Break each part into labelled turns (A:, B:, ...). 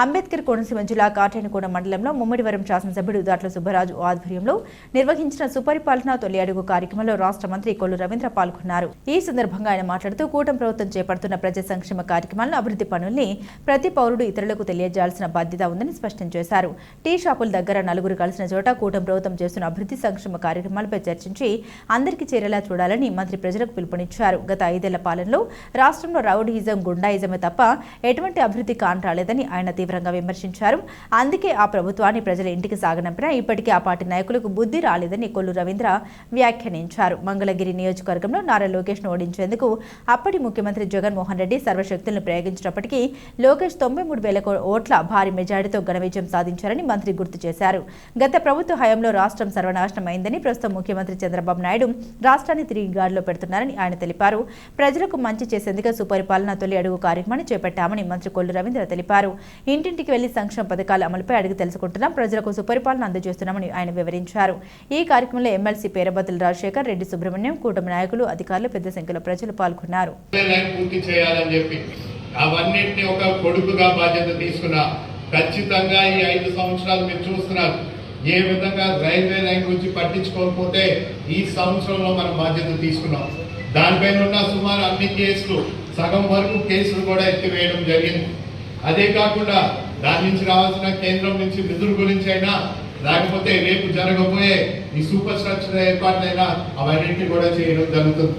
A: అంబేద్కర్ కోనసీమ జిల్లా కాటేనికోన మండలంలో ముమ్మడివరం శాసనసభ్యుడు దాట్ల సుబ్బరాజు ఆధ్వర్యంలో నిర్వహించిన సుపరిపాలన తొలి అడుగు కార్యక్రమంలో రాష్ట్ర మంత్రి కొల్లు రవీంద్ర పాల్గొన్నారు. ఈ సందర్భంగా ఆయన మాట్లాడుతూ కూటమి ప్రభుత్వం చేపడుతున్న ప్రజా సంక్షేమ కార్యక్రమాలను అభివృద్ధి పనుల్ని ప్రతి పౌరుడు ఇతరులకు తెలియజేయాల్సిన బాధ్యత ఉందని స్పష్టం చేశారు. టీ షాపుల దగ్గర నలుగురు కలిసిన చోట కూటమి ప్రభుత్వం చేస్తున్న అభివృద్ధి సంక్షేమ కార్యక్రమాలపై చర్చించి అందరికీ చేరేలా చూడాలని మంత్రి ప్రజలకు పిలుపునిచ్చారు. గత ఐదేళ్ళ పాలనలో రాష్ట్రంలో రౌడీయిజం గుండాయిజమే తప్ప ఎటువంటి అభివృద్ధి కానరాలేదని ఆయన తీవ్రంగా విమర్శించారు. అందుకే ఆ ప్రభుత్వాన్ని ప్రజల ఇంటికి సాగనంపినా ఇప్పటికీ ఆ పార్టీ నాయకులకు బుద్ధి రాలేదని కొల్లు రవీంద్ర వ్యాఖ్యానించారు. మంగళగిరి నియోజకవర్గంలో నారా లోకేష్ను ఓడించేందుకు అప్పటి ముఖ్యమంత్రి జగన్మోహన్ రెడ్డి సర్వశక్తులను ప్రయోగించినప్పటికీ లోకేష్ తొంభై మూడు వేల ఓట్ల భారీ మెజారిటీతో ఘన విజయం సాధించారని మంత్రి గుర్తు చేశారు. గత ప్రభుత్వ హయాంలో రాష్ట్రం సర్వనాశనం అయిందని ప్రస్తుతం ముఖ్యమంత్రి చంద్రబాబు నాయుడు రాష్ట్రాన్ని తిరిగి గాడిలో పెడుతున్నారని ఆయన తెలిపారు. ప్రజలకు మంచి చేసేందుకు సుపరిపాలన తొలి అడుగు కార్యక్రమాన్ని చేపట్టామని మంత్రి కొల్లు రవీంద్ర తెలిపారు. ఇంటింటికి వెళ్ళి సంక్షేమ పథకాల అమలుపై అడిగి తెలుసుకుంటున్నాం. ప్రజలకు సుపరిపాలన అందజేస్తున్నామని ఆయన వివరించారు. ఈ కార్యక్రమంలో ఎమ్మెల్సీ పేరబతుల రాజశేఖర్ రెడ్డి సుబ్రహ్మణ్యం కూటమి నాయకులు అధికారులు పెద్ద సంఖ్యలో ప్రజలు పాల్గొన్నారు.
B: అవన్నింటినీ ఒక కొడుకుగా బాధ్యత తీసుకున్నా ఖచ్చితంగా ఈ ఐదు సంవత్సరాలు మీరు చూస్తున్నారు. ఏ విధంగా రైల్వే లైన్ గురించి పట్టించుకోకపోతే ఈ సంవత్సరంలో మనం బాధ్యత తీసుకున్నాం. దానిపైన ఉన్న సుమారు అన్ని కేసులు సగం వరకు కేసులు కూడా ఎత్తివేయడం జరిగింది. అదే కాకుండా దాని నుంచి రావాల్సిన కేంద్రం నుంచి నిధుల గురించి అయినా లేకపోతే రేపు జరగబోయే ఈ సూపర్ స్ట్రక్చర్ ఏర్పాట్లైనా అవన్నింటినీ కూడా చేయడం జరుగుతుంది.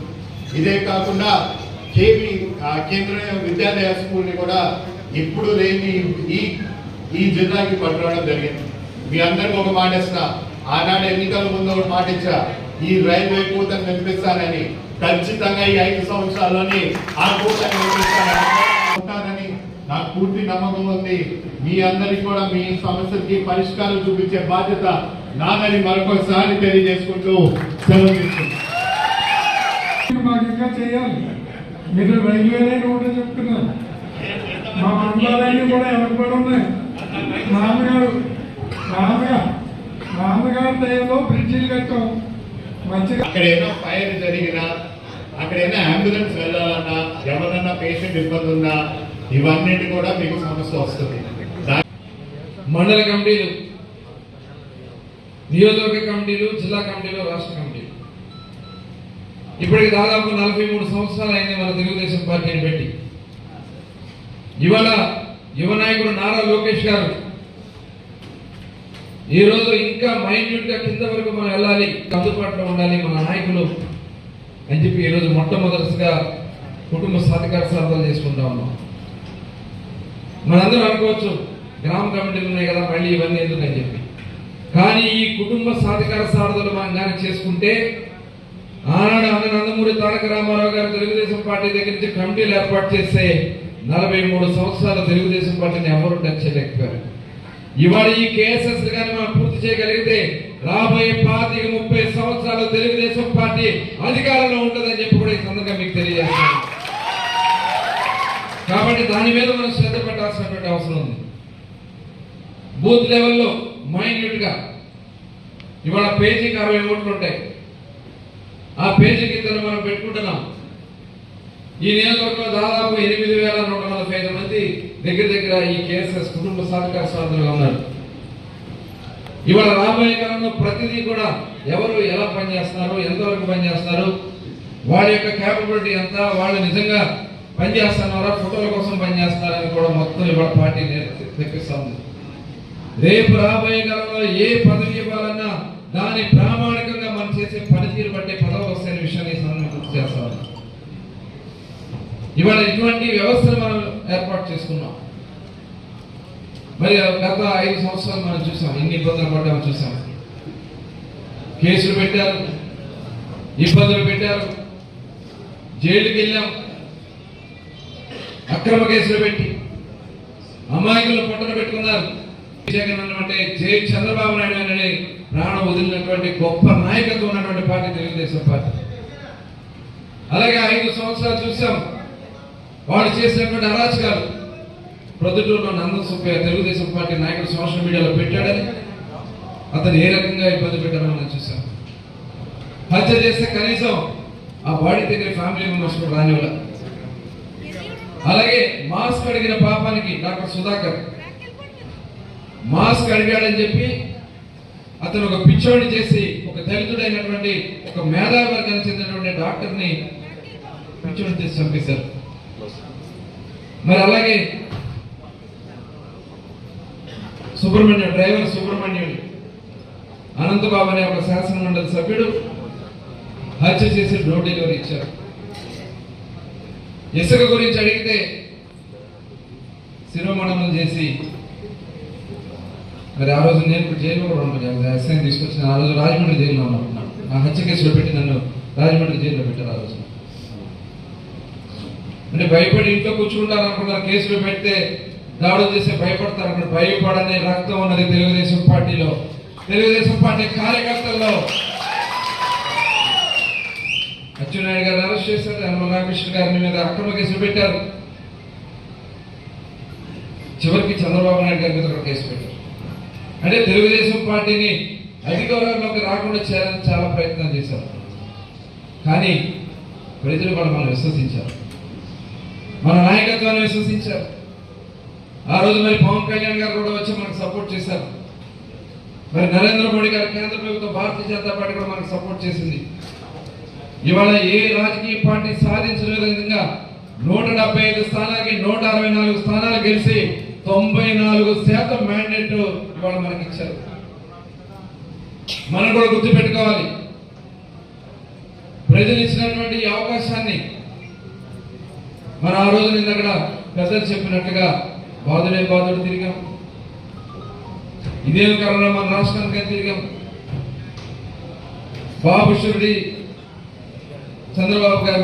B: ఇదే కాకుండా కేవీ కేంద్ర విద్యాలయ స్కూల్ని కూడా ఇప్పుడు లేని ఈ ఈ జిల్లాకి పట్టుకోవడం జరిగింది. మీ అందరికి ఒక మాట ఇస్తా. ఆనాడు ఎన్నికల ముందు ఒక మాట ఇచ్చా. ఈ రైల్వే కూతను నిలిపిస్తానని ఖచ్చితంగా ఈ ఐదు సంవత్సరాల్లోని ఆ కూతను నిలిపిస్తానని పూర్తి నమ్మకం ఉంది. మీ అందరికి కూడా మీ సమస్యలకి పరిష్కారం చూపించే బాధ్యత నాదని మరొకసారి తెలియజేసుకుంటూ సెలవు
C: ఇంకా చేయాలి. మీరు చెప్తున్నారు. మా మండలాలన్నీ కూడా ఉన్నాయి. నాన్నగారు నాన్నగారు నాన్నగారి దయలో బ్రిడ్జిలు కట్టాం. మంచిగా
B: అక్కడ ఏదో ఫైర్ జరిగినా అక్కడ ఏదైనా అంబులెన్స్ వెళ్ళాలన్నా ఎవరన్నా పేషెంట్ ఇబ్బంది ఉన్నా ఇవన్నీ కూడా మీకు సమస్య వస్తుంది.
D: మండల కమిటీలు నియోజకవర్గ కమిటీలు జిల్లా కమిటీలు రాష్ట్ర కమిటీలు. ఇప్పటికి దాదాపు నలభై మూడు సంవత్సరాలు అయింది మన తెలుగుదేశం పార్టీని పెట్టి. ఇవాళ యువ నాయకుడు నారా లోకేష్ గారు ఈ రోజు ఇంకా మైన్యూట్గా కింద వరకు మనం వెళ్ళాలి అందుబాటులో ఉండాలి మన నాయకులు అని చెప్పి ఈరోజు మొట్టమొదటిగా కుటుంబ సాధికార సాధనలు చేసుకుంటా ఉన్నాం. మనందరం అనుకోవచ్చు గ్రామ కమిటీలు ఉన్నాయి కదా మళ్ళీ ఇవన్నీ ఎందుకని చెప్పి. కానీ ఈ కుటుంబ సాధికార సారథులు మనం కానీ చేసుకుంటే ఆనాడు అన్న నందమూరి తారక రామారావు గారు తెలుగుదేశం పార్టీ దగ్గర నుంచి కమిటీలు ఏర్పాటు చేస్తే నలభై మూడు సంవత్సరాల తెలుగుదేశం పార్టీని ఎవరు టచ్ చేయలేకపోయారు. ఇవాళ ఈ కేఎస్ఎస్ గారిని మనం పూర్తి చేయగలిగితే రాబోయే పాతిక ముప్పై సంవత్సరాలు తెలుగుదేశం పార్టీ అధికారంలో ఉంటుందని చెప్పి కూడా ఈ సందర్భంగా మీకు తెలియజేస్తాను కాబట్టి దాని మీద మనం శ్రద్ధ పెట్టాల్సినటువంటి అవసరం ఉంది. బూత్ లెవెల్లో మైన్యూట్గా ఇవాళ పేజీకి అరవై ఓట్లు ఉంటాయి. ఆ పేజీకి ఇద్దరు మనం పెట్టుకుంటున్నాం. ఈ నియోజకవర్గంలో దాదాపు ఎనిమిది వేల నూట నలభై ఐదు మంది దగ్గర దగ్గర ఈ కేఎస్ఎస్ కుటుంబ సహకార సాధనగా ఉన్నారు. ఇవాళ రాబోయే కాలంలో ప్రతిదీ కూడా ఎవరు ఎలా పనిచేస్తున్నారు ఎంతవరకు పనిచేస్తున్నారు వాళ్ళ యొక్క క్యాపబిలిటీ ఎంత వాళ్ళు నిజంగా పనిచేస్తున్నారా ఫోటోల కోసం పనిచేస్తున్నారని కూడా మొత్తం ఇవాళ పార్టీ నేర్పి- తెప్పిస్తుంది రేపు రాబోయే కాలంలో ఏ పదవి ఇవ్వాలన్నా దాని ప్రామాణికంగా మనం చేసే పనితీరు బట్టే పదవి వస్తాయనే విషయాన్ని ఈ గుర్తు చేస్తాం. ఇవాళ ఇటువంటి వ్యవస్థను మనం ఏర్పాటు చేసుకున్నాం. మరి గత ఐదు సంవత్సరాలు మనం చూసాం ఎన్ని ఇబ్బందులు పడ్డామో చూసాం. కేసులు పెట్టారు ఇబ్బందులు పెట్టారు. జైలుకి వెళ్ళాం అక్రమ కేసులు పెట్టి అమాయకులు పొట్టలు పెట్టుకున్నారు. జగన్ అంటే జై చంద్రబాబు నాయుడు అనే ప్రాణం వదిలినటువంటి గొప్ప నాయకత్వం ఉన్నటువంటి పార్టీ తెలుగుదేశం పార్టీ. అలాగే ఐదు సంవత్సరాలు చూసాం. వాడు చేసినటువంటి అరాచకాలు. ప్రొద్దుటూరులో నందన్ సుబ్బయ్య తెలుగుదేశం పార్టీ నాయకుడు సోషల్ మీడియాలో పెట్టాడని అతను ఏ రకంగా ఇబ్బంది పెట్టారో మనం చూసాం. హత్య చేస్తే కనీసం ఆ బాడీ దగ్గర ఫ్యామిలీ మెంబర్స్ కూడా రానివ్వాలి. అలాగే మాస్క్ అడిగిన పాపానికి డాక్టర్ సుధాకర్ మాస్క్ అడిగాడని చెప్పి అతను ఒక పిచ్చోడిని చేసి ఒక దళితుడైనటువంటి ఒక మేధావర్గానికి చెందినటువంటి డాక్టర్ని పిచ్చోడిని చేసి చంపేశారు. మరి అలాగే సుబ్రహ్మణ్యం డ్రైవర్ సుబ్రహ్మణ్యుడు అనంతబాబు అనే ఒక శాసన మండలి సభ్యుడు హత్య చేసి డోర్ డెలివరీ ఇచ్చారు. ఇసుక గురించి అడిగితే శిరోమణనం చేసి మరి ఆ రోజు నేను జైల్లో కూడా ఉంటాను తీసుకొచ్చిన ఆ రోజు రాజమండ్రి జైల్లో ఉన్నాను. ఆ హత్య కేసులో పెట్టి నన్ను రాజమండ్రి జైల్లో పెట్టారు ఆ రోజు. అంటే భయపడి ఇంట్లో కూర్చుంటారు అనుకున్నారు కేసులు పెడితే దాడులు చేస్తే భయపడతారు. అక్కడ భయపడనే రక్తం ఉన్నది తెలుగుదేశం పార్టీలో. తెలుగుదేశం పార్టీ కార్యకర్తల్లో అచ్చెన్నాయుడు గారు అరెస్ట్ చేశారు. యనమల రామకృష్ణ గారిని మీద అక్రమ కేసులు పెట్టారు. చివరికి చంద్రబాబు నాయుడు గారి మీద కూడా కేసు పెట్టారు. అంటే తెలుగుదేశం పార్టీని అధికారంలోకి రాకుండా చేయాలని చాలా ప్రయత్నం చేశారు. కానీ ప్రజలు కూడా మనం విశ్వసించారు. మన నాయకత్వాన్ని విశ్వసించారు. ఆ రోజు మరి పవన్ కళ్యాణ్ గారు కూడా వచ్చి మనకు సపోర్ట్ చేశారు. మరి నరేంద్ర మోడీ గారు కేంద్ర ప్రభుత్వం భారతీయ జనతా పార్టీ కూడా మనకు సపోర్ట్ చేసింది. ఇవాళ ఏ రాజకీయ పార్టీ సాధించిన విధంగా నూట డెబ్బై ఐదు స్థానాలకి నూట అరవై నాలుగు స్థానాలు గెలిచి తొంభై నాలుగు శాతం మ్యాండేట్ ఇవాళ మనకి ఇచ్చారు మనం కూడా గుర్తుపెట్టుకోవాలి. ప్రజలు ఇచ్చినటువంటి ఈ అవకాశాన్ని మన ఆ రోజు నిన్న అక్కడ పెద్దలు చెప్పినట్టుగా బాధుడే బాధుడు తిరిగాం. ఇదే కారణంగా మన రాష్ట్రానికి తిరిగాం. బాబు చంద్రబాబు గారు